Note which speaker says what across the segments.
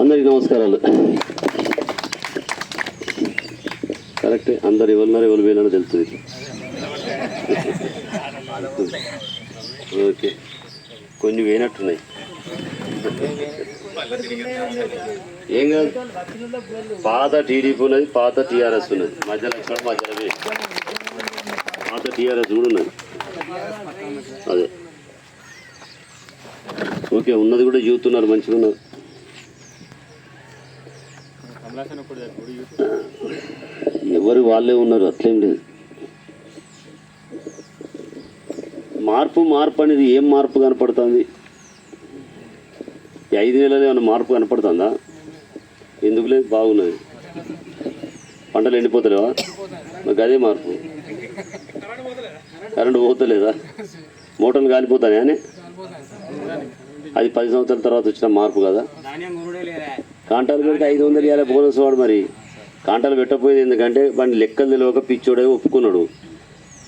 Speaker 1: అందరికి నమస్కారాలు. కరెక్టే అందరు ఎవరున్నారు ఎవరు పోయినారో తెలుస్తుంది. ఓకే. కొన్ని పోయినట్టున్నాయి ఏం కాదు. పాత టీడీపీ ఉన్నది పాత టీఆర్ఎస్ ఉన్నది. మధ్యలో ఇక్కడ మధ్యలో పాత టీఆర్ఎస్ కూడా ఉన్నది. అదే. ఓకే ఉన్నది కూడా చూస్తున్నారు మంచిగా ఉన్నారు. ఎవరు వాళ్ళే ఉన్నారు అట్లేం లేదు. మార్పు మార్పు అనేది ఏం మార్పు కనపడుతుంది? ఈ ఐదు నెలలు ఏమైనా మార్పు కనపడుతుందా? ఎందుకు లేదు? బాగున్నది. పంటలు ఎండిపోతలేవా? మాకు అదే మార్పు. కరెంటు పోతలేదా? మోటార్లు కాలిపోతానే అని? అది పది సంవత్సరాల తర్వాత వచ్చిన మార్పు కదా. కాంటాలు పెడితే ఐదు వందలు ఇవ్వాలి బోనస్ వాడు మరి. కాంటాలు పెట్టకపోయేది ఎందుకంటే వాడిని లెక్కలు తెలియక పిచ్చోడే ఒప్పుకున్నాడు.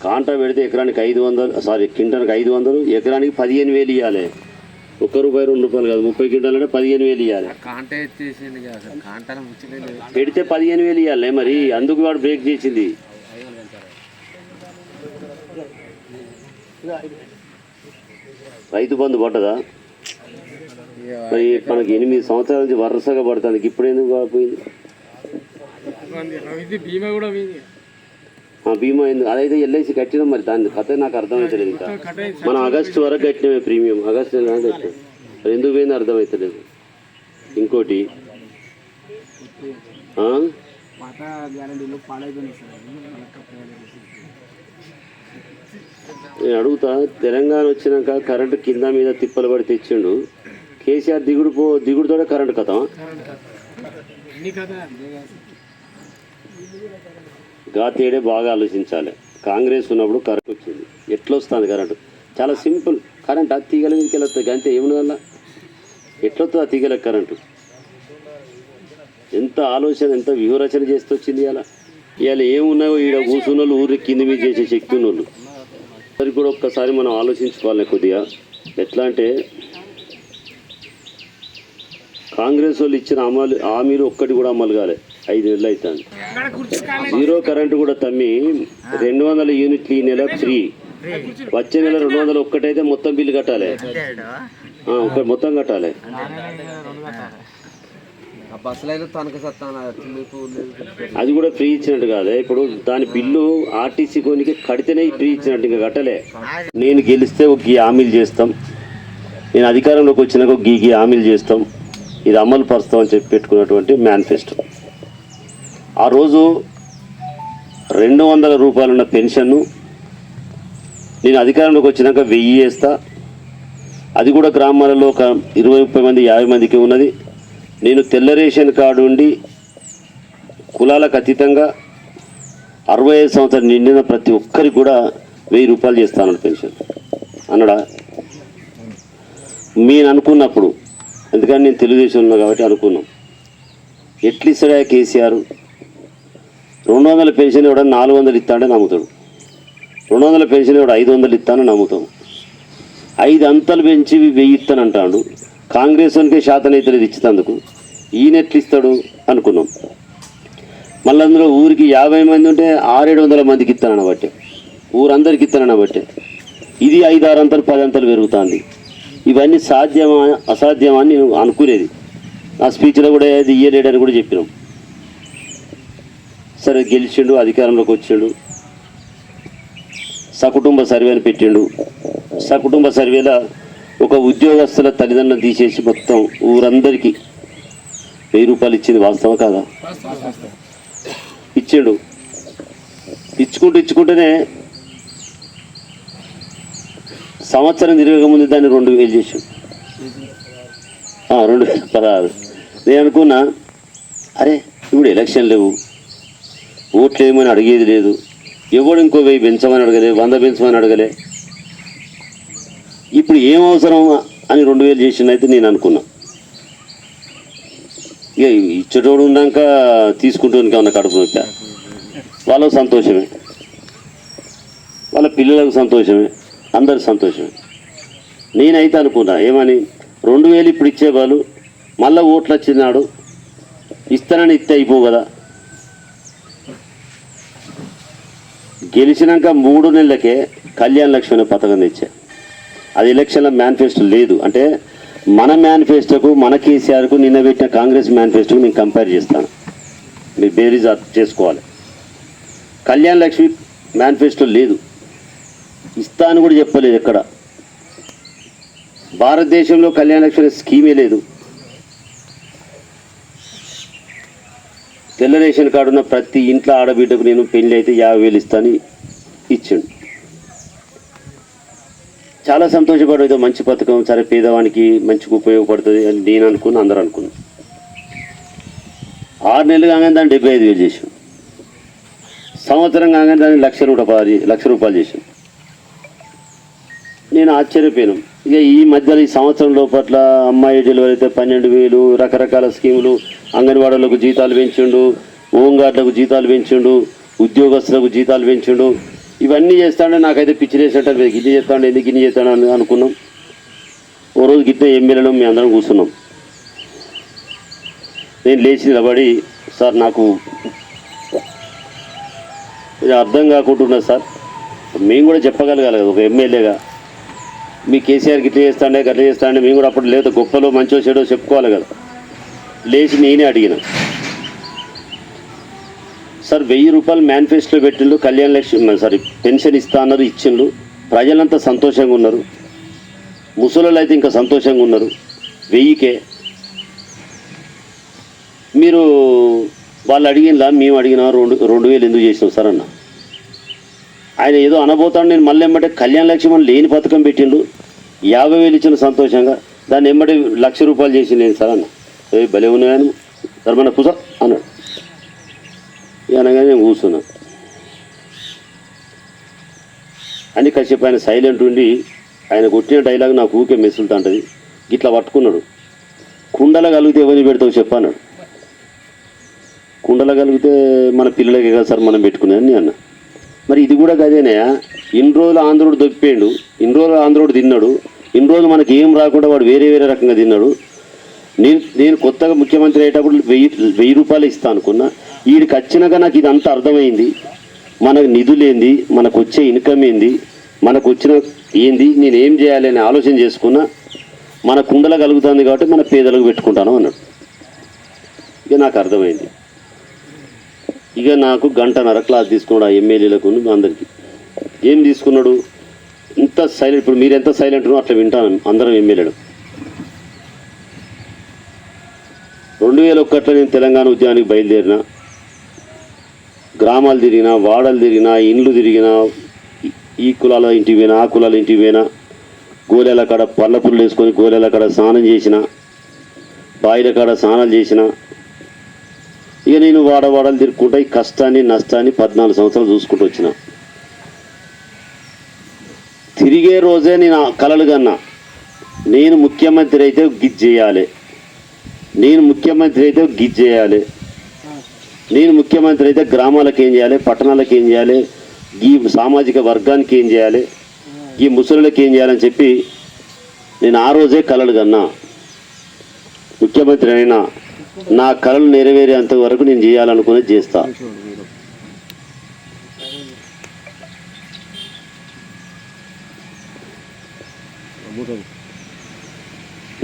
Speaker 1: కాంటా పెడితే ఎకరానికి ఐదు వందలు సారీ కింటానికి ఐదు వందలు ఎకరానికి పదిహేను వేలు ఇవ్వాలి ఒక్క రూపాయి రెండు రూపాయలు కాదు ముప్పై క్వింటాలు అంటే పదిహేను వేలు ఇవ్వాలి పెడితే పదిహేను వేలు ఇవ్వాలి మరి అందుకు వాడు బ్రేక్ చేసింది. రైతు బంధు పడ్డదా? మరి మనకి ఎనిమిది సంవత్సరాల నుంచి వరుసగా పడుతుంది ఇప్పుడు ఎందుకు కాకపోయింది
Speaker 2: ఇది బీమా
Speaker 1: ఎందుకు అదైతే ఎల్ఐసి కట్టినాం మరి దాని కథ నాకు అర్థమవుతలేదు ఇంకా. మనం ఆగస్టు వరకు కట్టినామే ప్రీమియం. ఆగస్టు నెల కట్టినాం మరి ఎందుకు పోయింది అర్థమవుతలేదు ఇంకోటి. నేను అడుగుతా. తెలంగాణ వచ్చినాక కరెంటు కింద మీద తిప్పలు పడి తెచ్చిండు. కేసీఆర్ దిగుడు పో దిగుడుతోనే కరెంటు కథం? గాతేడే బాగా ఆలోచించాలి. కాంగ్రెస్ ఉన్నప్పుడు కరెంట్ వచ్చింది. ఎట్లా వస్తుంది కరెంటు? చాలా సింపుల్. కరెంట్ ఆ తీగల మీదకి వెళ్ళొస్తుంది. అంతే ఏముంది వల్ల ఆ తీగల కరెంటు? ఎంత ఆలోచన ఎంత వ్యూహరచన చేస్తూ వచ్చింది ఇలా ఇవాళ ఏమున్నాయో ఈడ కూర్చున్న వాళ్ళు ఊరి కింద మీద చేసే శక్తి ఉన్నోళ్ళు మరి కూడా ఒక్కసారి మనం ఆలోచించుకోవాలి కొద్దిగా. ఎట్లా అంటే కాంగ్రెస్ వాళ్ళు ఇచ్చిన అమలు హామీలు ఒక్కటి కూడా అమలు కాలేదు ఐదు నెలలు అవుతుంది. జీరో కరెంటు కూడా తమ్మి రెండు వందల యూనిట్లు ఈ నెల ఫ్రీ. వచ్చే నెల రెండు వందలు ఒక్కటైతే మొత్తం బిల్లు కట్టాలి. ఆ, ఒక్క మొత్తం కట్టాలి. అది కూడా ఫ్రీ ఇచ్చినట్టు కాదే. ఇప్పుడు దాని బిల్లు ఆర్టీసీ కొనికి కడితేనే ఫ్రీ ఇచ్చినట్టు ఇంకా కట్టలే. నేను గెలిస్తే ఒక గీ హామీలు చేస్తాం. నేను అధికారంలోకి వచ్చినాక ఒక గీ గీ హామీలు చేస్తాం. ఇది అమలు పరుస్తాం అని చెప్పి పెట్టుకున్నటువంటి మేనిఫెస్టో. ఆ రోజు రెండు వందల రూపాయలున్న పెన్షన్ను నేను అధికారంలోకి వచ్చినాక వెయ్యి వేస్తా. అది కూడా గ్రామాలలో ఒక ఇరవై ముప్పై మంది యాభై మందికి ఉన్నది. నేను తెల్ల రేషన్ కార్డు ఉండి కులాలకు అతీతంగా అరవై ఐదు సంవత్సరాలు నిండిన ప్రతి ఒక్కరికి కూడా వెయ్యి రూపాయలు చేస్తాను పెన్షన్. అన్నాడా? నేను అనుకున్నప్పుడు ఎందుకంటే నేను తెలుగుదేశం ఉన్నా కాబట్టి అనుకున్నాం. ఎట్లు ఇస్తాడా కేసీఆర్? రెండు వందల పెన్షన్ ఇవ్వడం నాలుగు వందలు ఇస్తాడని నమ్ముతాడు. రెండు వందల పెన్షన్ ఇవ్వడం ఐదు వందలు ఇస్తానని నమ్ముతాం ఐదు అంతలు పెంచి వెయ్యి ఇస్తానంటాడు కాంగ్రెస్ వానికి శాతం అయితే ఇచ్చినందుకు ఈయన ఎట్లు ఇస్తాడు అనుకున్నాం. మళ్ళీ అందులో ఊరికి యాభై మంది ఉంటే ఆరేడు వందల మందికి ఇస్తానని బట్టే ఊరందరికి ఇస్తానని బట్టే ఇది ఐదు ఆరు అంతలు పది అంతలు పెరుగుతుంది. ఇవన్నీ సాధ్యమా అసాధ్యమా అని నేను అనుకునేది నా స్పీచ్లో కూడా ఇది ఇయ్యలేడని కూడా చెప్పినాం. సరే గెలిచిండు అధికారంలోకి వచ్చాడు. సకుటుంబ సర్వే అని పెట్టిండు. సకుటుంబ సర్వేలో ఒక ఉద్యోగస్తుల తల్లిదండ్రులు తీసేసి మొత్తం ఊరందరికీ వెయ్యి రూపాయలు ఇచ్చింది వాస్తవం కాదా? ఇచ్చాడు. ఇచ్చుకుంటూ ఇచ్చుకుంటేనే సంవత్సరం తిరగక ముందు దాన్ని రెండు వేలు చేసిండు. రెండు వేల పదహారు. నేను అనుకున్నా అరే ఇప్పుడు ఎలక్షన్ లేవు. ఓట్లు ఏమని అడిగేది లేదు. ఎవడు ఇంకో వెయ్యి పెంచమని అడగలే వంద పెంచమని అడగలే. ఇప్పుడు ఏం అవసరం అని రెండు వేలు చేసిందైతే నేను అనుకున్నా. ఇక ఇచ్చేటోడు ఉన్నాక తీసుకుంటానికి ఏమన్నా కడుపు నొప్పా? వాళ్ళకు సంతోషమే. వాళ్ళ పిల్లలకు సంతోషమే. అందరు సంతోషమే. నేనైతే అనుకున్నా ఏమని? రెండు వేలు ఇప్పుడు ఇచ్చేవాళ్ళు మళ్ళీ ఓట్లు వచ్చినాడు. ఇస్తానని ఇస్తే అయిపోవు కదా. గెలిచినాక మూడు నెలలకే కళ్యాణ లక్ష్మి అనే పథకం తెచ్చా. అది ఎలక్షన్ల మేనిఫెస్టో లేదు. అంటే మన మేనిఫెస్టోకు మన కేసీఆర్కు నిన్న పెట్టిన కాంగ్రెస్ మేనిఫెస్టోకు నేను కంపేర్ చేస్తాను. మీరు బేరీజ్ చేసుకోవాలి. కళ్యాణ్ లక్ష్మి మేనిఫెస్టో లేదు. ఇస్తా అని కూడా చెప్పలేదు ఎక్కడ. భారతదేశంలో కళ్యాణ లక్ష్మి స్కీమే లేదు. తెల్ల రేషన్ కార్డు ఉన్న ప్రతి ఇంట్లో ఆడబిడ్డకు నేను పెళ్ళి అయితే యాభై వేలు ఇస్తాను ఇచ్చిండు. చాలా సంతోషపడేది మంచి పథకం సరే పేదవానికి మంచిగా ఉపయోగపడుతుంది అని నేను అనుకున్నా అందరూ అనుకున్నాను ఆరు నెలలు కాగానే దాన్ని డెబ్బై ఐదు వేలు చేసాం సంవత్సరం కాగానే దాన్ని లక్ష రూపాయలు లక్ష రూపాయలు చేసాం నేను ఆశ్చర్యపోయాను. ఇక ఈ మధ్యలో ఈ సంవత్సరం లోపట్ల అమ్మాయి డెలివరీ అయితే పన్నెండు వేలు రకరకాల స్కీములు. అంగన్వాడీలకు జీతాలు పెంచిండు హోంగార్డులకు జీతాలు పెంచిండు ఉద్యోగస్తులకు జీతాలు పెంచిండు. ఇవన్నీ చేస్తాడే నాకైతే పిచ్చి చేసేటట్టు గిన్నె చేస్తాడు ఎందుకు గిన్నె చేస్తాడు అని అనుకున్నాం. ఓ రోజు గిట్ట ఎమ్మెల్యేలో మేము అందరం కూర్చున్నాం. నేను లేచి నిలబడి సార్ నాకు అర్థం కాకుంటున్నా సార్. మేము కూడా చెప్పగలగాలి కదా ఒక ఎమ్మెల్యేగా. మీ కేసీఆర్ ఇట్లా చేస్తాండే గట్లా చేస్తాండే మేము కూడా అప్పుడు లేదు గొప్పలో మంచో చెడో చెప్పుకోవాలి కదా. లేచి నేనే అడిగిన. సార్ వెయ్యి రూపాయలు మేనిఫెస్టో పెట్టిండు కళ్యాణ లక్ష్మి సారీ పెన్షన్ ఇస్తా అన్నారు ఇచ్చిండు ప్రజలంతా సంతోషంగా ఉన్నారు. ముసలోళ్ళు అయితే ఇంకా సంతోషంగా ఉన్నారు. వెయ్యికే. మీరు వాళ్ళు అడిగినలా మేము అడిగినా రెండు రెండు వేలు ఎందుకు చేసినాం సార్ అన్న? ఆయన ఏదో అనబోతాడు. నేను మళ్ళీ ఎమ్మటే కళ్యాణ లక్ష్యం లేని పథకం పెట్టిండు. యాభై వేలు ఇచ్చిన సంతోషంగా. దాన్ని ఎమ్మటే లక్ష రూపాయలు చేసి నేను సార్ అన్న. ఏ భలే ఉన్నాయని ధర్మన మన కుస అన్నాడు. అనగానే నేను కూర్చున్నాను అని కాసేపు ఆయన సైలెంట్ ఉండి ఆయన కొట్టిన డైలాగ్ నాకు ఊకే మెసులుతుంటుంది ఇట్లా పట్టుకున్నాడు. కుండల కలిగితే ఎవరిని పెడతావు చెప్పన్నాడు కుండల కలిగితే మన పిల్లలకే కదా సార్ మనం పెట్టుకునేది అన్న. మరి ఇది కూడా గదేనే ఇన్ని రోజులు ఆంధ్రుడు దొప్పిండు ఇన్ని రోజులు ఆంధ్రుడు తిన్నాడు ఇన్ని రోజులు మనకి ఏం రాకుండా వాడు వేరే వేరే రకంగా తిన్నాడు. నేను నేను కొత్తగా ముఖ్యమంత్రి అయ్యేటప్పుడు వెయ్యి వెయ్యి రూపాయలు ఇస్తా అనుకున్నా. వీడికి వచ్చినాక నాకు ఇదంతా అర్థమైంది. మనకు నిధులేంది మనకు వచ్చే ఇన్కమ్ ఏంది మనకు వచ్చిన ఏంది నేను ఏం చేయాలి అని ఆలోచన చేసుకున్నా. మన కుండల కలుగుతుంది కాబట్టి మన పేదలకు పెట్టుకుంటాను అన్నాడు. ఇక నాకు అర్థమైంది. ఇక నాకు గంటన్నర క్లాస్ తీసుకున్నాడు ఆ ఎమ్మెల్యేలకు అందరికీ. ఏం తీసుకున్నాడు? ఇంత సైలెంట్ ఇప్పుడు మీరు ఎంత సైలెంట్ అట్లా వింటాను అందరం ఎమ్మెల్యేలు. రెండు వేల ఒక్కట్లో నేను తెలంగాణ ఉద్యమానికి బయలుదేరిన గ్రామాలు తిరిగినా వాడలు తిరిగినా ఇండ్లు తిరిగినా ఈ- కులాల ఇంటికి పోయినా ఆ కులాల ఇంటికి పోయినా గోలెల కాడ పళ్ళ పుల్లు వేసుకొని గోలెల కాడ స్నానం చేసిన బాయిల కాడ స్నానాలు చేసిన ఇక నేను వాడవాడలు తిరుక్కుంటా ఈ కష్టాన్ని నష్టాన్ని పద్నాలుగు సంవత్సరాలు చూసుకుంటూ వచ్చిన. తిరిగే రోజే నేను ఆ కలలు కన్నా నేను ముఖ్యమంత్రి అయితే గిజ్ చేయాలి. నేను ముఖ్యమంత్రి అయితే గిజ్ చేయాలి. నేను ముఖ్యమంత్రి అయితే గ్రామాలకు ఏం చేయాలి పట్టణాలకు ఏం చేయాలి ఈ సామాజిక వర్గానికి ఏం చేయాలి ఈ ముసలులకు ఏం చేయాలని చెప్పి నేను ఆ రోజే కలలు కన్నా ముఖ్యమంత్రి అయినా నా కళలు నెరవేరేంత వరకు నేను చేయాలనుకునేది చేస్తా.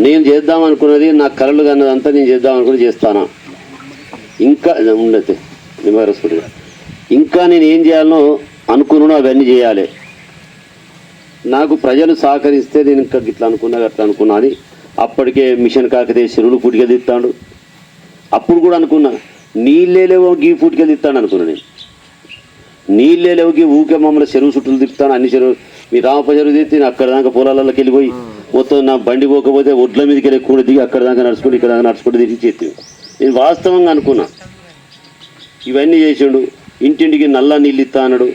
Speaker 1: నేను చేద్దాం అనుకున్నది నా కళలు కన్నదంతా నేను చేద్దాం అనుకుని చేస్తానా? ఇంకా ఉండతే నిమ్మరసుడిగా ఇంకా నేను ఏం చేయాలనో అనుకున్నానో అవన్నీ చేయాలి. నాకు ప్రజలు సహకరిస్తే నేను ఇంకా ఇట్లా అనుకున్నా అట్లా అనుకున్నా అని అప్పటికే మిషన్ కాకతే చెరువులు పుట్టుకెళ్ళి తిత్తాడు అప్పుడు కూడా అనుకున్నా నీళ్ళే లేవో గీ పుట్టుకెళ్ళి తిత్తాడు అనుకున్నా నేను. నీళ్ళే లేవు గీ ఊకే మమ్మల్ని చెరువు చుట్టూ తిప్పుతాను అన్ని చెరువు మీ రామప చెరువు తిప్పి అక్కడ దాకా పొలాలలోకి వెళ్ళిపోయి మొత్తం నా బండి పోకపోతే ఒడ్ల మీదకి వెళ్ళి కూడా దిగి అక్కడ దాకా నడుచుకుంటూ ఇక్కడ దాకా నడుచుకుంటూ తిరిగి చేతి నేను వాస్తవంగా అనుకున్నా. ఇవన్నీ చేసిండు ఇంటింటికి నల్ల నీళ్ళు ఇస్తా అన్నాడు.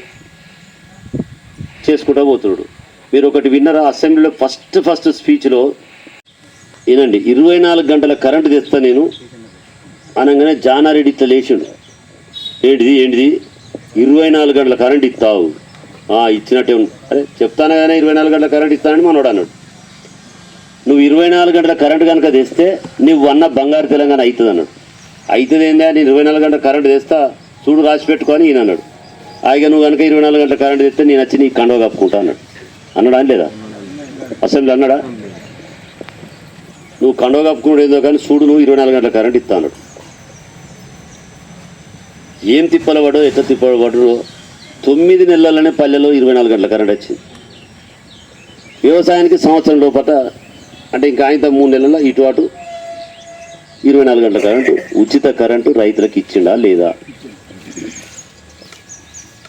Speaker 1: చేసుకుంటా పోతున్నాడు. మీరు ఒకటి విన్నరా అసెంబ్లీలో ఫస్ట్ ఫస్ట్ స్పీచ్లో వినండి ఇరవై నాలుగు గంటల కరెంటు తెస్తా నేను. అనగానే జానారెడ్డి ఇట్లా లేచిండు. ఏంటిది ఏంటిది? ఇరవై నాలుగు గంటల కరెంట్ ఇస్తావు ఇచ్చినట్టే ఉంది అరే చెప్తాను కానీ ఇరవై నాలుగు గంటల కరెంట్ ఇస్తానని మనోడు అన్నాడు. నువ్వు ఇరవై నాలుగు గంటల కరెంట్ కనుక తెస్తే నువ్వు అన్న బంగారు తెలంగాణ అవుతుంది అన్నాడు. అవుతుంది ఏందా నేను ఇరవై నాలుగు గంటల కరెంట్ తెస్తా చూడు రాసి పెట్టుకొని ఈయన అన్నాడు. ఆయన నువ్వు కనుక ఇరవై నాలుగు గంటల కరెంట్ తెస్తే నేను వచ్చి నీ కండవ కప్పుకుంటా అన్నాడు. అన్నాడా అని లేదా అసెంబ్లీ అన్నాడా? నువ్వు కండవ కప్పుకున్నాడు ఏదో కానీ చూడు నువ్వు ఇరవై నాలుగు గంటల కరెంట్ ఇస్తా అన్నాడు. ఏం తిప్పల పడో ఎట్లా తొమ్మిది నెలలనే పల్లెలో ఇరవై నాలుగు గంటల కరెంట్ వచ్చింది. వ్యవసాయానికి సంవత్సరం లోపల అంటే ఇంకా ఆయన మూడు నెలల ఇటు అటు ఇరవై నాలుగు గంటల కరెంటు ఉచిత కరెంటు రైతులకు ఇచ్చిండా లేదా?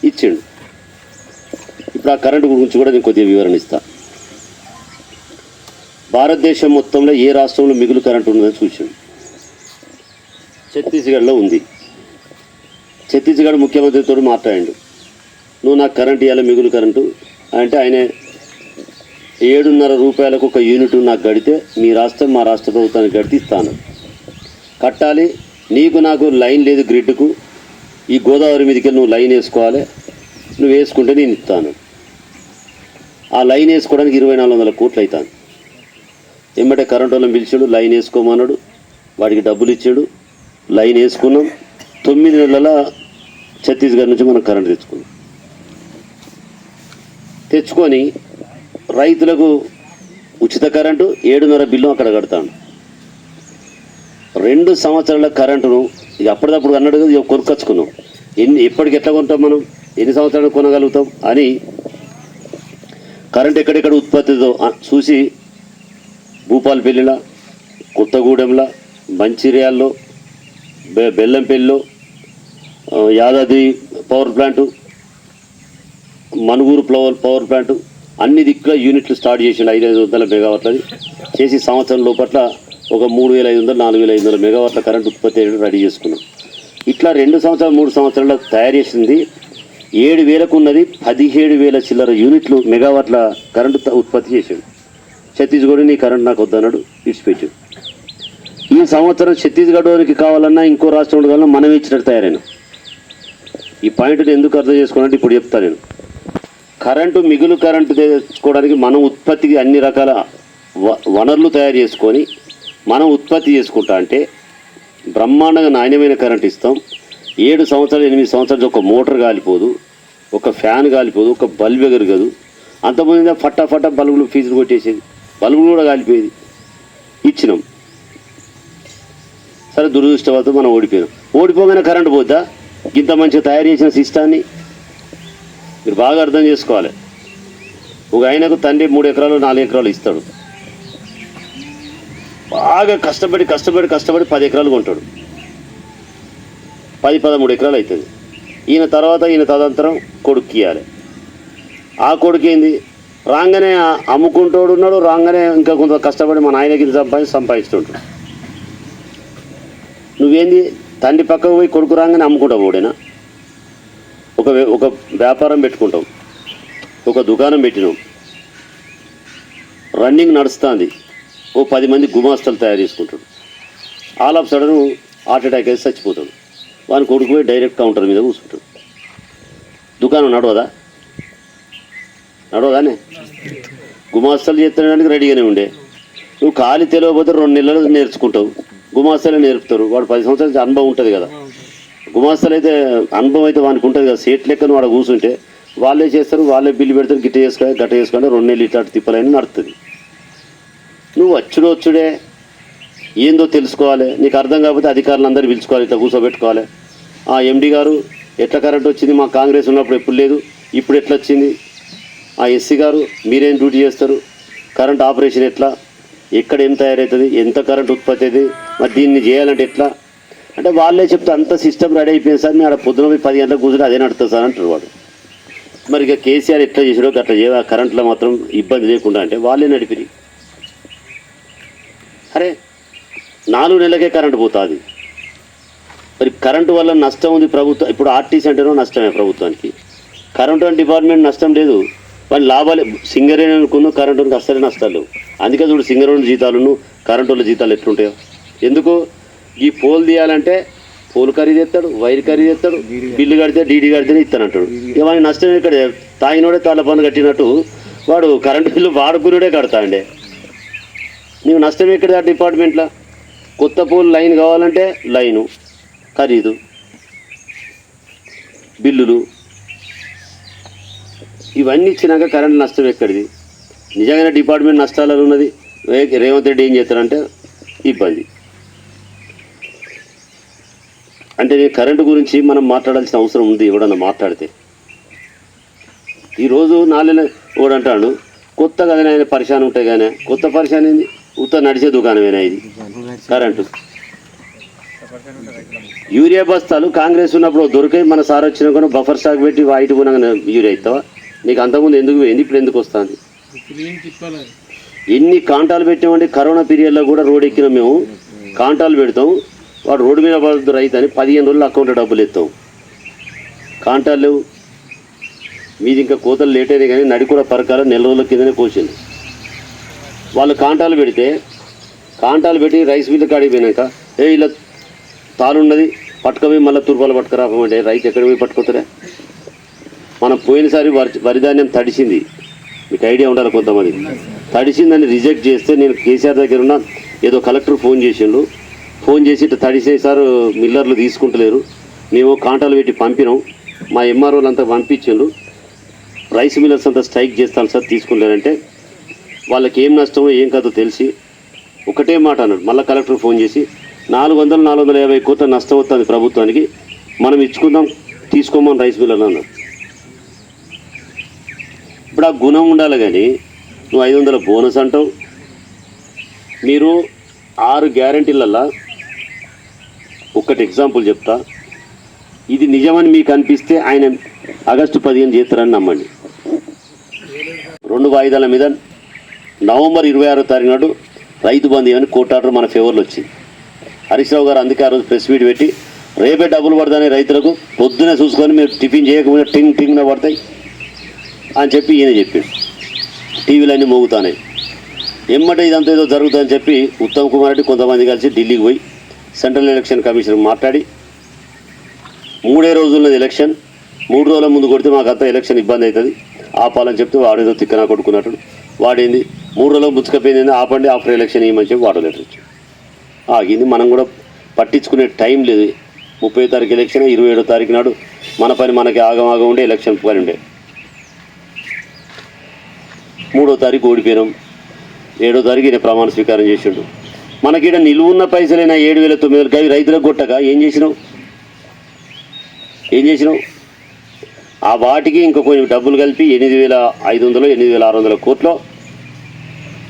Speaker 1: ఇచ్చిండు. ఇప్పుడు ఆ కరెంటు గురించి కూడా నేను కొద్దిగా వివరణ ఇస్తా. భారతదేశం మొత్తంలో ఏ రాష్ట్రంలో మిగులు కరెంటు ఉన్నదని చూసిండు. ఛత్తీస్గఢ్లో ఉంది. ఛత్తీస్గఢ్ ముఖ్యమంత్రితో మాట్లాడిండు. నువ్వు నాకు కరెంట్ ఇవ్వాలి మిగులు కరెంటు. అంటే ఆయన ఏడున్నర రూపాయలకు ఒక యూనిట్ నాకు గడితే మీ రాష్ట్రం మా రాష్ట్ర ప్రభుత్వానికి గడితే ఇస్తాను. కట్టాలి. నీకు నాకు లైన్ లేదు గ్రిడ్కు. ఈ గోదావరి మీదకి నువ్వు లైన్ వేసుకోవాలి. నువ్వు వేసుకుంటే నేను ఇస్తాను. ఆ లైన్ వేసుకోవడానికి ఇరవై నాలుగు వందల కోట్లు అవుతాను. ఎమ్మటే కరెంట్ వాళ్ళని పిలిచాడు లైన్ వేసుకోమన్నాడు. వాడికి డబ్బులు ఇచ్చాడు. లైన్ వేసుకున్నాం. తొమ్మిది నెలల ఛత్తీస్గఢ్ నుంచి మనం కరెంట్ తెచ్చుకున్నాం తెచ్చుకొని రైతులకు ఉచిత కరెంటు ఏడున్నర బిల్లు అక్కడ కడతాను. రెండు సంవత్సరాల కరెంటును ఇక అప్పటిదప్పుడు అన్నాడు కదా కొనుక్కొచ్చుకున్నాం. ఎన్ని ఎప్పటికి ఎట్లా కొంటాం మనం? ఎన్ని సంవత్సరాలు కొనగలుగుతాం? అని కరెంట్ ఎక్కడెక్కడ ఉత్పత్తితో చూసి భూపాలపల్లిలో కొత్తగూడెంలో మంచిర్యాల్లో బె బెల్లంపల్లిలో Yadadri power plant Manuguru power power plant అన్ని దిక్కుల యూనిట్లు స్టార్ట్ చేసిండు ఐదు ఐదు వందల మెగావాట్లది. చేసి సంవత్సరం లోపట్ల ఒక మూడు వేల ఐదు వందలు నాలుగు వేల ఐదు వందల మెగావాట్ల కరెంట్ ఉత్పత్తి రెడీ చేసుకున్నాం. ఇట్లా రెండు సంవత్సరాలు మూడు సంవత్సరాల్లో తయారు చేసింది ఏడు వేలకు ఉన్నది పదిహేడు వేల చిల్లర యూనిట్లు మెగావాట్ల కరెంటు ఉత్పత్తి చేసాడు. ఛత్తీస్గఢ్ నీ కరెంట్ నాకు వద్దన్నాడు ఇడిచిపెట్టాడు ఈ సంవత్సరం ఛత్తీస్గఢ్కి కావాలన్నా ఇంకో రాష్ట్రం కావాలన్నా మనం ఇచ్చినట్టు తయారైనా. ఈ పాయింట్ని ఎందుకు అర్థం చేసుకోనంటే ఇప్పుడు చెప్తా నేను. కరెంటు మిగులు కరెంటు తెచ్చుకోవడానికి మనం ఉత్పత్తికి అన్ని రకాల వ- వనరులు తయారు చేసుకొని మనం ఉత్పత్తి చేసుకుంటా అంటే బ్రహ్మాండంగా నాణ్యమైన కరెంట్ ఇస్తాం. ఏడు సంవత్సరాలు ఎనిమిది సంవత్సరాలు ఒక మోటార్ కాలిపోదు ఒక ఫ్యాన్ కాలిపోదు ఒక బల్బ్ ఎగరగదు. అంతకుముందు ఫట్టా ఫట్టా బల్బులు ఫీజులు కొట్టేసేది బల్బులు కూడా కాలిపోయేది. ఇచ్చినాం. సరే దురదృష్టవతో మనం ఓడిపోయినాం. ఓడిపోగానే కరెంటు పోద్దా? ఇంత మంచిగా తయారు చేసిన సిస్టాన్ని మీరు బాగా అర్థం చేసుకోవాలి. ఒక ఆయనకు తండ్రి మూడు ఎకరాలు నాలుగు ఎకరాలు ఇస్తాడు. బాగా కష్టపడి కష్టపడి కష్టపడి పది ఎకరాలు కొంటాడు. పది పదమూడు ఎకరాలు అవుతుంది. ఈయన తర్వాత ఈయన తదంతరం కొడుకు ఇవ్వాలి ఆ కొడుకు ఏంది? రాగానే అమ్ముకుంటాడు అమ్ముకుంటోడు ఉన్నాడు రాగానే ఇంకా కొంత కష్టపడి మన ఆయనకి ఇది సంపాదించి సంపాదిస్తుంటాడు. నువ్వేంది? తండ్రి పక్కకు పోయి కొడుకు రాగానే అమ్ముకుంటాం ఓడేనా? ఒక ఒక వ్యాపారం పెట్టుకుంటాం. ఒక దుకాణం పెట్టినాం. రన్నింగ్ నడుస్తుంది. ఓ పది మంది గుమాస్తలు తయారు చేసుకుంటాడు all of sudden heart attack వేసి చచ్చిపోతాడు వాని కొడుకు పోయి డైరెక్ట్ కౌంటర్ మీద కూర్చుంటాడు. దుకాణం నడవదా? నడవదానే? గుమాస్తలు చేత్తడానికి రెడీగానే ఉండే. నువ్వు ఖాళీ తెలియకపోతే రెండు నెలలు నేర్చుకుంటావు. గుమాస్తాలే నేర్పుతారు. వాడు పది సంవత్సరాల నుంచి అనుభవం ఉంటుంది కదా. గుమాస్తలు అయితే అనుభవం అయితే వానికి ఉంటుంది కదా. సేట్ లెక్కను వాడు కూర్చుంటే వాళ్ళే చేస్తారు వాళ్ళే బిల్లు పెడతారు గిట్ట చేసుకో గట్ట చేసుకుంటే రెండు నెలలు ఇట్లా తిప్పలని నడుతుంది. నువ్వు వచ్చుడు వచ్చుడే ఏందో తెలుసుకోవాలి. నీకు అర్థం కాకపోతే అధికారులు అందరూ పిలుచుకోవాలి ఇట్లా కూర్చోబెట్టుకోవాలి ఆ ఎండి గారు ఎట్లా కరెంట్ వచ్చింది? మా కాంగ్రెస్ ఉన్నప్పుడు ఎప్పుడు లేదు. ఇప్పుడు ఎట్లా వచ్చింది? ఆ ఎస్సీ గారు మీరేం డ్యూటీ చేస్తారు? కరెంట్ ఆపరేషన్ ఎట్లా? ఎక్కడ ఏం తయారవుతుంది? ఎంత కరెంట్ ఉత్పత్తి అవుతుంది? మరి దీన్ని చేయాలంటే ఎట్లా? అంటే వాళ్ళే చెప్తే అంత సిస్టమ్ రెడీ అయిపోయింది సార్. మేము ఆడ పొద్దున పోయి పది గంటలకు కూర్చుని అదే నడుతుంది సార్ అంటారు వాడు మరి ఇక కేసీఆర్ ఎట్లా చేసాడో అట్లా చేయ కరెంట్లో మాత్రం ఇబ్బంది లేకుండా అంటే వాళ్ళే నడిపిరి. అరే నాలుగు నెలలకే కరెంటు పోతుంది. మరి కరెంటు వల్ల నష్టం ఉంది ప్రభుత్వం. ఇప్పుడు ఆర్టీసీ అంటేనో నష్టమే ప్రభుత్వానికి. కరెంటు డిపార్ట్మెంట్ నష్టం లేదు. వాళ్ళు లాభాలు. సింగరేణి అనుకున్న కరెంటు అస్సలే నష్టాలు. అందుకే చూడు సింగరేణి జీతాలను కరెంటు వాళ్ళ జీతాలు ఎట్లుంటాయో. ఎందుకు? ఈ పోల్ తీయాలంటే పూలు ఖరీదు ఎత్తాడు వైర్ ఖరీదు ఎత్తాడు బిల్లు కడితే డీడీ కడితేనే ఇస్తానంటాడు. ఇక వాడి నష్టం ఇక్కడ తాగినోడే తాళ్ళ పన్ను కట్టినట్టు వాడు కరెంటు బిల్లు వాడుకునేడే కడతాండే నీవు నష్టం ఎక్కడ డిపార్ట్మెంట్లో? కొత్త పూలు లైన్ కావాలంటే లైను ఖరీదు. బిల్లులు. ఇవన్నీ ఇచ్చినాక కరెంట్ నష్టం ఎక్కడిది? నిజంగానే డిపార్ట్మెంట్ నష్టాలలో ఉన్నది. రేవంత్ రెడ్డి ఏం చేస్తారంటే ఇబ్బంది. అంటే నేను కరెంటు గురించి మనం మాట్లాడాల్సిన అవసరం ఉంది ఎవడన్నా మాట్లాడితే. ఈరోజు నాలుగు ఒకడు అంటాడు కొత్త కదనే ఆయన పరిశాన్ ఉంటాయి కానీ కొత్త పరిశాన్ ఏంది? ఉత్త నడిచే దుకాణమేనా ఇది? కరెంటు యూరియా బస్తాలు కాంగ్రెస్ ఉన్నప్పుడు దొరికాయి మన సార్ వచ్చినా కూడా బఫర్ స్టాక్ పెట్టి వైట్ కూడా యూరియా ఇస్తావా? నీకు అంతకుముందు ఎందుకు పోయింది? ఇప్పుడు ఎందుకు వస్తుంది? ఎన్ని కాంటాలు పెట్టామంటే కరోనా పీరియడ్లో కూడా రోడ్ ఎక్కినా మేము. కాంటాలు పెడతాం. వాడు రోడ్డు మీద పడుతుంది రైతు అని పదిహేను రోజులు అకౌంట్లో డబ్బులు ఎత్తాం. కాంటాలు లేవు. మీది ఇంకా కోతలు లేట్ అయినాయి కానీ నడి కూడా పరకాల నెల రోజుల కిందనే కోసింది. వాళ్ళు కాంటాలు పెడితే కాంటాలు పెట్టి రైస్ మిల్లు కాడికి పోయినాక ఏ ఇలా తాలున్నది పట్టుకపోయి మళ్ళీ తుర్పాలు పట్టుకురాకమంటే రైతు ఎక్కడ పోయి పట్టుకోతారా మనం పోయినసారి వరి వరిధాన్యం తడిసింది. మీకు ఐడియా ఉండాలి కొంతమంది. తడిసిందని రిజెక్ట్ చేస్తే నేను కేసీఆర్ దగ్గర ఉన్న ఏదో కలెక్టర్ ఫోన్ చేసిండు. ఫోన్ చేసి ఇట్లా తడిసే సార్ మిల్లర్లు తీసుకుంటలేరు. మేము కాంటాలు పెట్టి పంపినాం. మా ఎంఆర్ఓలు అంతా పంపించిండు. రైస్ మిల్లర్స్ అంతా స్ట్రైక్ చేస్తాను సార్ తీసుకుంటారంటే. వాళ్ళకి ఏం నష్టమో ఏం కాదో తెలిసి ఒకటే మాట అన్నాడు. మళ్ళీ కలెక్టర్ ఫోన్ చేసి నాలుగు వందలు నాలుగు వందల యాభై కోట్ల నష్టం వస్తుంది ప్రభుత్వానికి. మనం ఇచ్చుకుందాం తీసుకోమని రైస్ మిల్లర్ అన్నాడు. ఇప్పుడు ఆ గుణం ఉండాలి కానీ నువ్వు ఐదు వందల బోనస్ అంటావు. మీరు ఆరు గ్యారంటీలల్లా ఒక్కటి ఎగ్జాంపుల్ చెప్తా. ఇది నిజమని మీకు అనిపిస్తే ఆయన ఆగస్టు పదిహేను చేస్తారని నమ్మండి. రెండు వాయిదాల మీద నవంబర్ ఇరవై ఆరో తారీఖు నాడు రైతు బంధు ఏమని కోర్టు ఆర్డర్ మన ఫేవర్లో వచ్చింది. హరీష్రావు గారు అందుకే ఆ రోజు ప్రెస్ మీట్ పెట్టి రేపే డబ్బులు పడతాయి రైతులకు పొద్దునే చూసుకొని మీరు టిఫిన్ చేయకపోయినా టింగ్ టింగ్న పడతాయి. అని చెప్పి ఈయన చెప్పాడు. టీవీలన్నీ మోగుతాయి ఎమ్మట ఇదంతా ఏదో జరుగుతుందని చెప్పి ఉత్తమ్ కుమార్ రెడ్డి కొంతమంది కలిసి ఢిల్లీకి పోయి సెంట్రల్ ఎలక్షన్ కమిషన్ మాట్లాడి మూడే రోజులున్నది ఎలక్షన్ మూడు రోజుల ముందు కొడితే మాకు అంతా ఎలక్షన్ ఇబ్బంది అవుతుంది ఆపాలని చెప్తే వాడేదో తిక్కన కొట్టుకున్నట్టు వాడింది? మూడు రోజులు ముచ్చుకపోయింది ఆపండి ఆఫ్టర్ ఎలక్షన్ ఇవ్వమని చెప్పి వాడు లెటర్ ఇచ్చాడు. ఆగింది. మనం కూడా పట్టించుకునే టైం లేదు. ముప్పై తారీఖు ఎలక్షన్ ఇరవై ఏడో తారీఖు నాడు మన పని మనకి ఆగమాగం ఉండే ఎలక్షన్ పని ఉండే. మూడో తారీఖు ఓడిపోయినాం. ఏడో తారీఖు ఈయన ప్రమాణ స్వీకారం చేసిండు. మనకి ఈడ నిలువున్న పైసలైనా ఏడు వేల తొమ్మిది వేలు అవి రైతులకు కొట్టక ఏం చేసినావు? ఏం చేసినావు? ఆ వాటికి ఇంకా కొంచెం డబ్బులు కలిపి ఎనిమిది వేల ఐదు వందలు ఎనిమిది వేల ఆరు వందల కోట్లు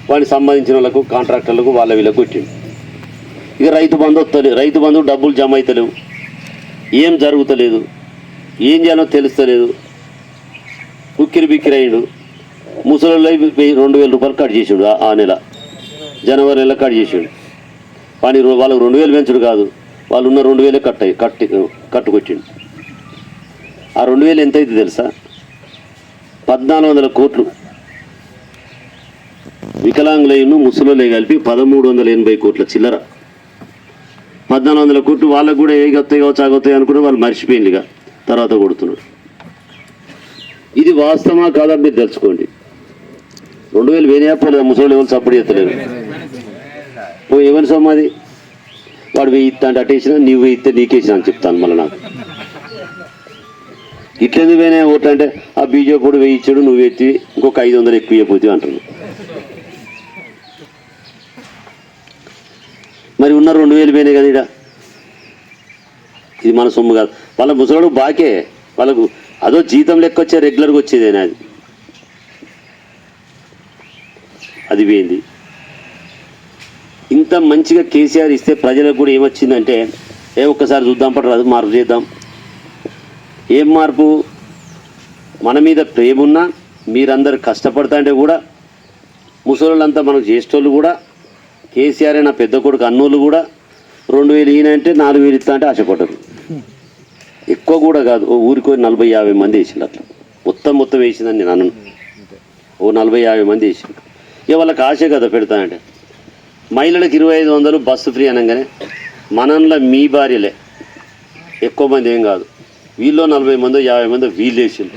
Speaker 1: వాటికి సంబంధించిన వాళ్ళకు కాంట్రాక్టర్లకు వాళ్ళ వీళ్ళకు కొట్టిండు. ఇక రైతు బంధు వస్తలేదు. రైతు బంధు డబ్బులు జమ అవుతలేవు ఏం జరుగుతలేదు? ఏం చేయాలో తెలుస్తలేదు. ఉక్కిరి బిక్కిరయ్యాడు ముసలిలో రెండు వేల రూపాయలు కట్ చేసాడు ఆ- నెల. జనవరి నెల కట్ చేసాడు. కానీ వాళ్ళకు రెండు వేలు పెంచుడు కాదు. వాళ్ళు ఉన్న రెండు వేలే కట్ కట్టి కట్టుకొచ్చిండు. ఆ రెండు వేలు ఎంత అయింది తెలుసా? పద్నాలుగు వందల కోట్లు. వికలాంగులైన ముసలోలే కలిపి పదమూడు వందల ఎనభై కోట్ల చిల్లర. పద్నాలుగు వందల కోట్లు వాళ్ళకు కూడా ఏ వస్తాయి కావచ్చు అనుకుంటే వాళ్ళు మర్చిపోయిందిగా ఇక తర్వాత కొడుతున్నాడు. ఇది వాస్తవమా కాదా మీరు తెలుసుకోండి. రెండు వేలు వేరే పోలేదు ముసలి ఎవరు సపోర్ట్ చేస్తలేరు. ఓ ఎవరి అది? వాడు వెయ్యి ఇస్తా అంటే అటేసిన నీవు వెయ్యి ఇస్తే నీకేసిన అని చెప్తాను మళ్ళీ నాకు. ఇట్లెందుకు పోయినా ఓట్లు అంటే ఆ బీజేపీ కూడా వెయ్యి ఇచ్చాడు నువ్వు ఎత్తి ఇంకొక ఐదు వందలు ఎక్కువ ఇవ్వకపోతే అంటున్నావు మరి ఉన్న రెండు వేలు పోయినాయి కదా ఈడ? ఇది మన సొమ్ము కాదు. వాళ్ళ ముసలోడు బాకే. వాళ్ళకు అదో జీతం లెక్క వచ్చే రెగ్యులర్గా వచ్చేదేనా అది? అది పోయింది ఇంత మంచిగా కేసీఆర్ ఇస్తే ప్రజలకు కూడా ఏమొచ్చిందంటే ఏ ఒక్కసారి చూద్దాం పట్టరాదు మార్పు చేద్దాం. ఏం మార్పు? మన మీద ప్రేమ ఉన్నా మీరందరు కష్టపడతాంటే కూడా ముసలోళ్ళంతా మనకు చేసేటోళ్ళు కూడా కేసీఆర్ నా పెద్ద కొడుకు అన్నోళ్ళు కూడా రెండు వేలు ఈయన అంటే నాలుగు వేలు ఇస్తా అంటే ఆశపడ్డారు. ఎక్కువ కూడా కాదు ఓ ఊరికి నలభై యాభై మంది వేసిండు అట్లా. మొత్తం మొత్తం వేసిందని నేను అన్నను ఓ నలభై యాభై మంది వేసిండు ఇక వాళ్ళకి ఆశ కదా పెడతానంటే. మహిళలకు ఇరవై ఐదు వందలు బస్సు ఫ్రీ అనగానే మనంలో మీ భార్యలే. ఎక్కువ మంది ఏం కాదు. వీళ్ళు నలభై మంది యాభై మంది వీళ్ళు వేసిండు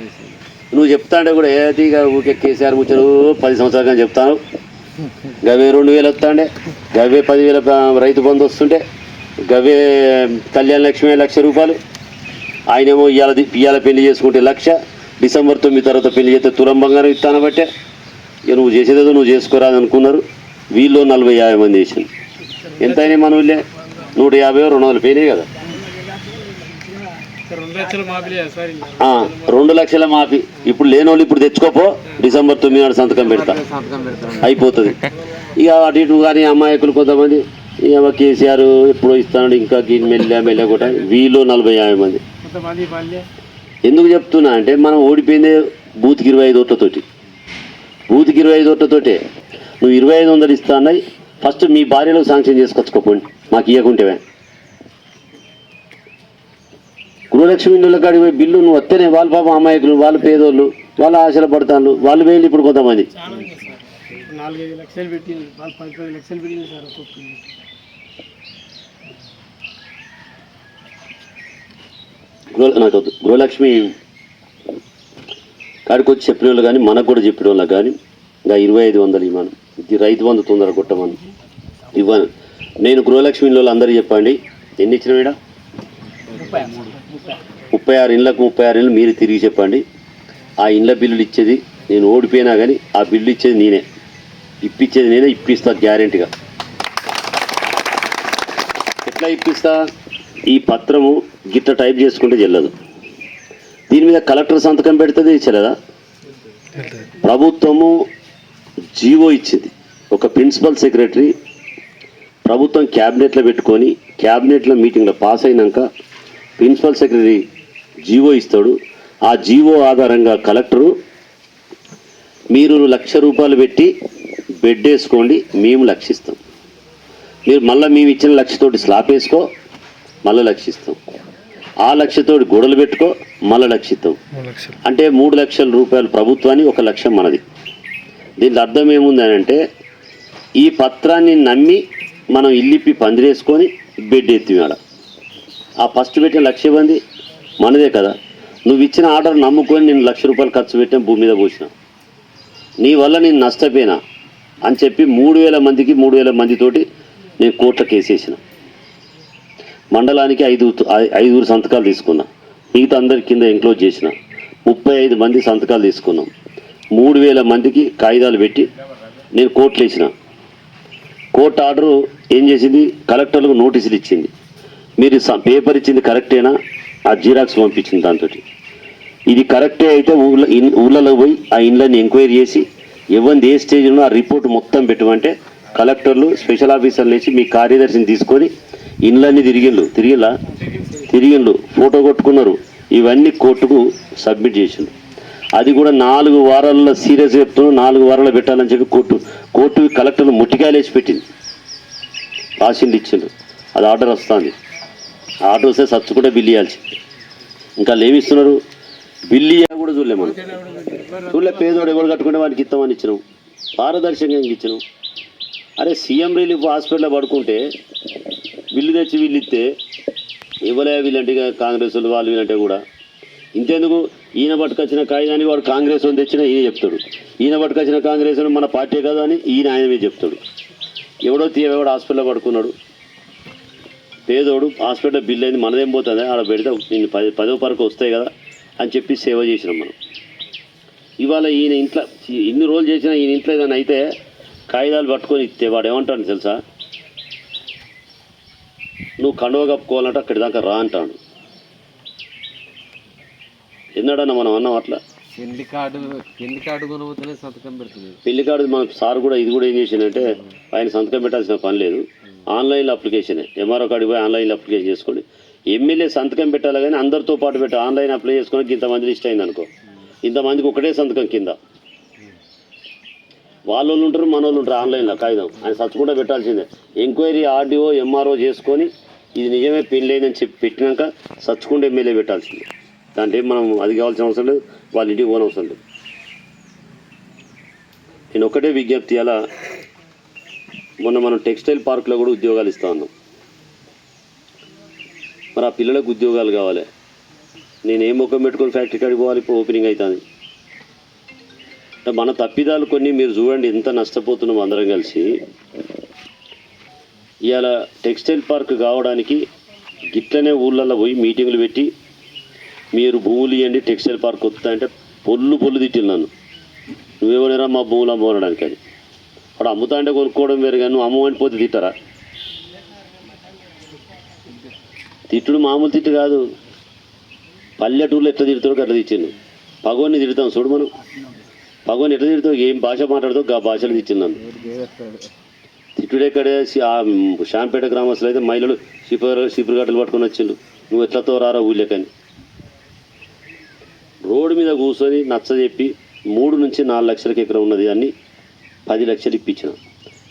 Speaker 1: నువ్వు చెప్తాంటే కూడా ఏది ఊరికే కేసీఆర్ ముచ్చరు పది సంవత్సరాలు కానీ చెప్తాను. గవే రెండు వేలు వస్తాండే గవే పదివేల రైతు బంధు వస్తుంటే గవే కళ్యాణ లక్ష్మి లక్ష రూపాయలు. ఆయనేమో ఇవాళ ఇవాళ పెళ్ళి చేసుకుంటే లక్ష డిసెంబర్ తొమ్మిది తర్వాత పెళ్ళి చేస్తే తులం బంగారం ఇస్తాను బట్టే ఇక నువ్వు చేసేదేదో నువ్వు చేసుకోరాదు అనుకున్నారు. వీళ్ళు నలభై యాభై మంది వేసింది ఎంత అయినాయి మన ఊళ్ళే నూట యాభై రెండు వందలు పోయినాయి కదా.
Speaker 2: రెండు లక్షలు మాపిలే సార్
Speaker 1: ఆ, రెండు లక్షల మాఫీ. ఇప్పుడు లేనోళ్ళు ఇప్పుడు తెచ్చుకోపో డిసెంబర్ తొమ్మిది నాడు సంతకం పెడతా. అయిపోతుంది. ఇక అటు ఇటు కానీ అమాయకులు కొంతమంది ఇక కేసీఆర్ ఎప్పుడో ఇస్తాడు ఇంకా గీన్ మెల్లె మెల్లె కూడా వీళ్ళు నలభై యాభై మంది. ఎందుకు చెప్తున్నా అంటే మనం ఓడిపోయిందే బూత్కి ఇరవై ఐదు ఓట్లతోటి. బూత్కి ఇరవై ఐదు ఓట్లతోటే. నువ్వు ఇరవై ఐదు వందలు ఇస్తా అన్నది ఫస్ట్ మీ భార్యలో శాంక్షన్ చేసుకొచ్చుకోపోండి. మాకు ఇవ్వకుంటేవే గృహలక్ష్మి ఇళ్ళ కాడికి పోయి బిల్లు నువ్వు వస్తేనే వాళ్ళ పాపం అమాయకులు వాళ్ళు పేదోళ్ళు వాళ్ళ ఆశలు పడతాను వాళ్ళు వేయాలి ఇప్పుడు కొంతమంది. గృహలక్ష్మి కాడికి వచ్చి చెప్పిన వాళ్ళు కానీ మనకు కూడా చెప్పిన వాళ్ళకి కానీ ఇంకా ఇరవై ఐదు వందలు ఇవ్వను. ఇది రైతు బంధు తొందర కొట్టమని. ఇవ్వను. నేను గృహలక్ష్మి వాళ్ళు అందరూ చెప్పండి. ఎన్ని ఇచ్చిన మేడం?
Speaker 2: ముప్పై ముప్పై
Speaker 1: ముప్పై ఆరు ఇళ్ళకు ముప్పై ఆరు ఇళ్ళు మీరు తిరిగి చెప్పండి. ఆ ఇళ్ళ బిల్లులు ఇచ్చేది నేను ఓడిపోయినా కానీ ఆ బిల్లు ఇచ్చేది నేనే. ఇప్పించేది నేనే ఇప్పిస్తా గ్యారెంటీగా. ఎట్లా ఇప్పిస్తా? ఈ పత్రము గిట్ట టైప్ చేసుకుంటే చెల్లదు. దీని మీద కలెక్టర్ సంతకం పెడుతుంది ఇచ్చలేదా? ప్రభుత్వము జీవో ఇచ్చింది. ఒక ప్రిన్సిపల్ సెక్రటరీ ప్రభుత్వం క్యాబినెట్లో పెట్టుకొని క్యాబినెట్లో మీటింగ్లో పాస్ అయినాక ప్రిన్సిపల్ సెక్రటరీ జీవో ఇస్తాడు. ఆ జీవో ఆధారంగా కలెక్టరు మీరు లక్ష రూపాయలు పెట్టి బెడ్ వేసుకోండి మేము లక్షిస్తాం. మీరు మళ్ళీ మేము ఇచ్చిన లక్షతోటి స్లాప్ వేసుకో మళ్ళీ లక్షిస్తాం. ఆ లక్షతోటి గోడలు పెట్టుకో మళ్ళీ లక్షిస్తాం అంటే మూడు లక్షల రూపాయలు ప్రభుత్వానికి ఒక లక్ష మనది. దీని అర్థం ఏముంది అని అంటే ఈ పత్రాన్ని నమ్మి మనం ఇల్లిప్పి పందిరేసుకొని బెడ్ ఎత్తిమాడ ఆ ఫస్ట్ పెట్టిన లక్ష మంది మనదే కదా. నువ్వు ఇచ్చిన ఆర్డర్ నమ్ముకొని నేను లక్ష రూపాయలు ఖర్చు పెట్టాను భూమి మీద పోసిన. నీ వల్ల నేను నష్టపోయినా అని చెప్పి మూడు వేల మందికి మూడు వేల మందితోటి నేను కోర్టులో కేసేసిన మండలానికి ఐదు ఐ- ఐదుగురు సంతకాలు తీసుకున్నా. మిగతా అందరి కింద ఎంక్లోజ్ చేసిన. ముప్పై ఐదు మంది సంతకాలు తీసుకున్నాం. మూడు వేల మందికి కాగితాలు పెట్టి నేను కోర్టులు ఇచ్చిన. కోర్టు ఆర్డరు ఏం చేసింది? కలెక్టర్లకు నోటీసులు ఇచ్చింది. మీరు స- పేపర్ ఇచ్చింది కరెక్టేనా? ఆ జిరాక్స్ పంపించింది దాంతో ఇది కరెక్టే అయితే ఊళ్ళో ఇన్- ఊళ్ళలో పోయి ఆ ఇండ్లని ఎంక్వైరీ చేసి ఎవరిది ఏ స్టేజ్లో ఆ రిపోర్ట్ మొత్తం పెట్టమంటే కలెక్టర్లు స్పెషల్ ఆఫీసర్లు వేసి మీ కార్యదర్శిని తీసుకొని ఇండ్లన్నీ తిరిగిండు. తిరిగిలా? తిరిగిండ్రు ఫోటో కొట్టుకున్నారు. ఇవన్నీ కోర్టుకు సబ్మిట్ చేసిండు. అది కూడా నాలుగు వారాల్లో సీరియస్ చెప్తున్నాం నాలుగు వారాల్లో పెట్టాలని చెప్పి కోర్టు కోర్టు కలెక్టర్లు ముట్టికాయలేసి పెట్టింది. రాసిండు ఇచ్చిండు. అది ఆర్డర్ వస్తుంది. ఆర్డర్ వస్తే సచ్చు కూడా బిల్లు ఇవ్వాల్సి ఇంకా వాళ్ళు ఇస్తున్నారు? బిల్లు ఇవ్వ కూడా చూడలే మనం. చూడలే పేదోడు ఎవరు కట్టుకుంటే వానికి ఇస్తామని ఇచ్చినాం. పారదర్శకంగా ఇచ్చినాం. అరే సీఎం రిలీఫ్ హాస్పిటల్లో పడుకుంటే బిల్లు తెచ్చి వీళ్ళు ఇస్తే ఇవ్వలే వీళ్ళంటే కాంగ్రెస్ వాళ్ళు వాళ్ళు వీళ్ళంటే కూడా. ఇంతెందుకు? ఈయన పట్టుకొచ్చిన కాగితాన్ని వాడు కాంగ్రెస్ వాళ్ళు తెచ్చిన ఈయన చెప్తాడు. ఈయన పట్టుకొచ్చిన కాంగ్రెస్ మన పార్టీ కదా అని ఈయన ఆయన చెప్తాడు. ఎవడో తీయవాడు హాస్పిటల్లో పడుకున్నాడు. పేదోడు హాస్పిటల్ బిల్ అయింది మనదేం పోతుంది? ఆడ పెడితే నేను పది పదో పరకు వస్తాయి కదా అని చెప్పి సేవ చేసినాం మనం. ఇవాళ ఈయన ఇంట్లో ఇన్ని రోజులు చేసినా ఈయన ఇంట్లో ఏదైనా అయితే కాగితాలు పట్టుకొని ఇస్తే వాడు ఏమంటాడు తెలుసా? నువ్వు కండువ కప్పుకోవాలంటే అక్కడి దాకా రా అంటాడు. ఎన్నడన్నా మనం అన్నాం అట్లా?
Speaker 2: పెళ్ళి కార్డు పెళ్ళి కార్డు కొనబోతేనే సంతకం పెడుతుంది.
Speaker 1: పెళ్ళి కార్డు మన సార్ కూడా ఇది కూడా ఏం చేసిందంటే ఆయన సంతకం పెట్టాల్సిన పని లేదు. ఆన్లైన్లో అప్లికేషన్. ఎంఆర్ఓ కాడికి పోయి ఆన్లైన్లో అప్లికేషన్ చేసుకోండి. ఎమ్మెల్యే సంతకం పెట్టాలి కానీ అందరితో పాటు పెట్టి. ఆన్లైన్ అప్లై చేసుకొని ఇంతమంది లిస్ట్ అయింది అనుకో ఇంతమందికి ఒకటే సంతకం కింద. వాళ్ళు ఉంటారు మన వాళ్ళు ఉంటారు ఆన్లైన్లో కాగితం. ఆయన సచ్చకుండా పెట్టాల్సిందే. ఎంక్వైరీ ఆర్డీఓ ఎంఆర్ఓ చేసుకొని ఇది నిజమే పెళ్ళైందని చెప్పి పెట్టినాక సచ్చుకుండా ఎమ్మెల్యే పెట్టాల్సింది. దాంట్లో మనం అది కావాల్సిన అవసరం లేదు వాళ్ళ ఇంటికి పోని అవసరం లేదు. నేను ఒకటే విజ్ఞప్తి అలా మొన్న మనం టెక్స్టైల్ పార్క్లో కూడా ఉద్యోగాలు ఇస్తా ఉన్నాం. మరి ఆ పిల్లలకు ఉద్యోగాలు కావాలి. నేను ఏ ముఖం పెట్టుకొని ఫ్యాక్టరీ కాడికి పోవాలి? ఇప్పుడు ఓపెనింగ్ అవుతుంది మన తప్పిదాలు కొన్ని మీరు చూడండి ఎంత నష్టపోతున్నాం అందరం కలిసి. ఇవాళ టెక్స్టైల్ పార్క్ కావడానికి గిట్లనే ఊళ్ళల్లో పోయి మీటింగులు పెట్టి మీరు భూములు ఇవ్వండి టెక్స్టైల్ పార్క్ వస్తా అంటే పొల్లు పొల్లు తిట్టిల్ నన్ను. నువ్వేమోనేరా మా భూములు అమ్మనడానికి అది అప్పుడు అమ్ముతా అంటే కొనుక్కోవడం వేరు కానీ నువ్వు అమ్మని పోతే తిట్టరా? తిట్టుడు మామూలు తిట్టు కాదు. పల్లెటూళ్ళు ఎట్లా తిడతారో అట్లా తెచ్చిండు పగోని తిడతాం చూడు మనం. పగోని ఎట్లా తిడతావు? ఏం భాష మాట్లాడతావు? ఆ భాషలు తెచ్చిండు నన్ను. తిట్టుడెక్కడే ఆ శాంపేట గ్రామస్తులు అయితే మహిళలు సిపర్ సిపురు గడ్డలు పట్టుకొని వచ్చిండు నువ్వు ఎట్లతో రారా ఊళ్ళకని. రోడ్డు మీద కూర్చొని నచ్చజెప్పి మూడు నుంచి నాలుగు లక్షలకి ఎక్కడ ఉన్నది అని పది లక్షలు ఇప్పించిన.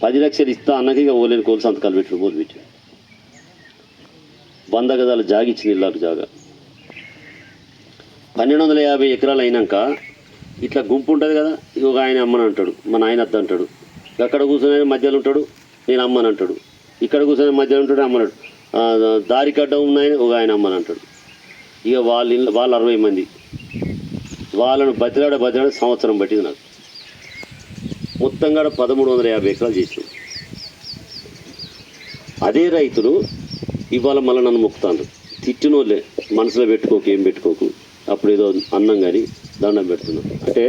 Speaker 1: పది లక్షలు ఇస్తా అన్నకి ఇక ఓలేని కోలు సంతకాలు పెట్టి పోలు పెట్టి వంద గదాలు జాగిచ్చింది ఇళ్ళకు జాగా. పన్నెండు వందల యాభై ఎకరాలు అయినాక ఇట్లా గుంపు ఉంటుంది కదా ఇక ఒక ఆయన అమ్మని అంటాడు మా నాయన అద్ద అంటాడు. అక్కడ కూర్చొని మధ్యలో ఉంటాడు నేను అమ్మని అంటాడు. ఇక్కడ కూర్చొని మధ్యలో ఉంటాడు అమ్మనాడు దారి కడ్డ ఉన్నాయని ఒక ఆయన అమ్మని అంటాడు. ఇక వాళ్ళ ఇళ్ళ వాళ్ళు అరవై మంది. వాళ్ళను బతిలాడ బతిలాడ సంవత్సరం పట్టింది నాకు. మొత్తం కూడా పదమూడు వందల యాభై ఎకరాలు చేసాం అదే రైతులు ఇవాళ మళ్ళీ నన్ను మొక్కుతాను తిట్టినోళ్ళే మనసులో పెట్టుకోకు ఏం పెట్టుకోకు. అప్పుడు ఏదో అన్నం కానీ దండం పెడుతున్నాం. అంటే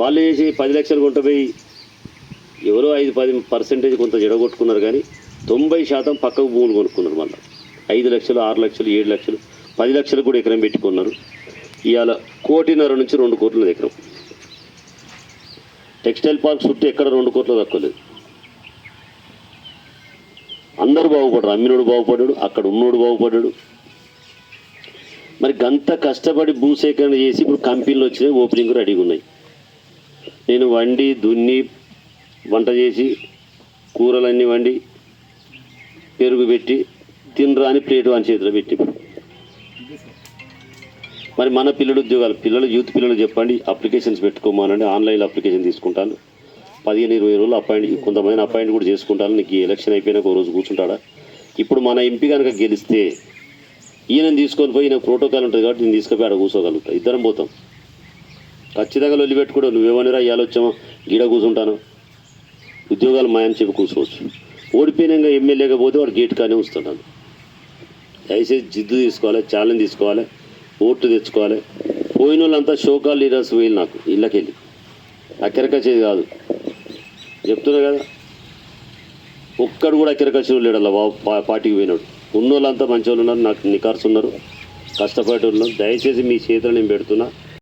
Speaker 1: వాళ్ళు చేసి పది లక్షలు కొంట పోయి ఎవరో ఐదు పది పర్సెంటేజ్ కొంత జడగొట్టుకున్నారు కానీ తొంభై శాతం పక్కకు భూములు కొనుక్కున్నారు మళ్ళీ. ఐదు లక్షలు ఆరు లక్షలు ఏడు లక్షలు పది లక్షలు కూడా ఎకరం పెట్టుకున్నారు ఇవాళ కోటిన్నర నుంచి రెండు కోట్ల ఎకరం. టెక్స్టైల్ పార్క్ చుట్టూ ఎక్కడ రెండు కోట్లు తక్కువలేదు అందరూ బాగుపడరు అమ్మినోడు బాగుపడ్డాడు అక్కడ ఉన్నోడు బాగుపడ్డాడు. మరి గంత కష్టపడి భూసేకరణ చేసి ఇప్పుడు కంపెనీలు వచ్చినాయి ఓపెనింగ్ రెడీగా ఉన్నాయి. నేను వండి దున్ని వంట చేసి కూరలన్నీ వండి పెరుగు పెట్టి తినరా అని ప్లేట్ వాని చేతిలో పెట్టి. మరి మన పిల్లలు ఉద్యోగాలు పిల్లలు యూత్ పిల్లలు చెప్పండి అప్లికేషన్స్ పెట్టుకోమానండి ఆన్లైన్లో అప్లికేషన్ తీసుకుంటాను. పదిహేను ఇరవై రోజులు అపాయింట్ కొంతమందిని అపాయింట్ కూడా చేసుకుంటాను నీకు ఎలక్షన్ అయిపోయినాక ఒక రోజు కూర్చుంటాడా? ఇప్పుడు మన ఎంపీ కనుక గెలిస్తే ఈయన తీసుకొని పోయి ఈయన ప్రోటోకాల్ ఉంటుంది కాబట్టి నేను తీసుకుపోయి ఆడ కూర్చోగలుగుతా. ఇద్దరం పోతాం. ఖచ్చితంగా లొల్లి పెట్టుకోవడం నువ్వేమనిరా ఇవాళ వచ్చామో? గీడ కూర్చుంటాను. ఉద్యోగాలు మాయని చెప్పి కూర్చోవచ్చు. ఓడిపోయినాక ఎమ్మెల్యేగా పోతే వాడు గేట్ కానీ ఉంచుతున్నాను దయచేసి జిద్దు తీసుకోవాలి ఛాలెంజ్ తీసుకోవాలి ఓట్లు తెచ్చుకోవాలి. పోయిన వాళ్ళంతా షోకాల్ లీడర్స్ పోయి నాకు ఇళ్ళకెళ్ళి. అక్కడికొచ్చేది కాదు. చెప్తున్నా కదా? ఒక్కడు కూడా అక్కడికొచ్చిన లేడు అలా పార్టీకి పోయినాడు. ఉన్నోళ్ళంతా మంచి వాళ్ళు ఉన్నారు నాకు నికార్స్ ఉన్నారు కష్టపడి ఉన్నారు. దయచేసి మీ చేతులు నేను పెడుతున్నా.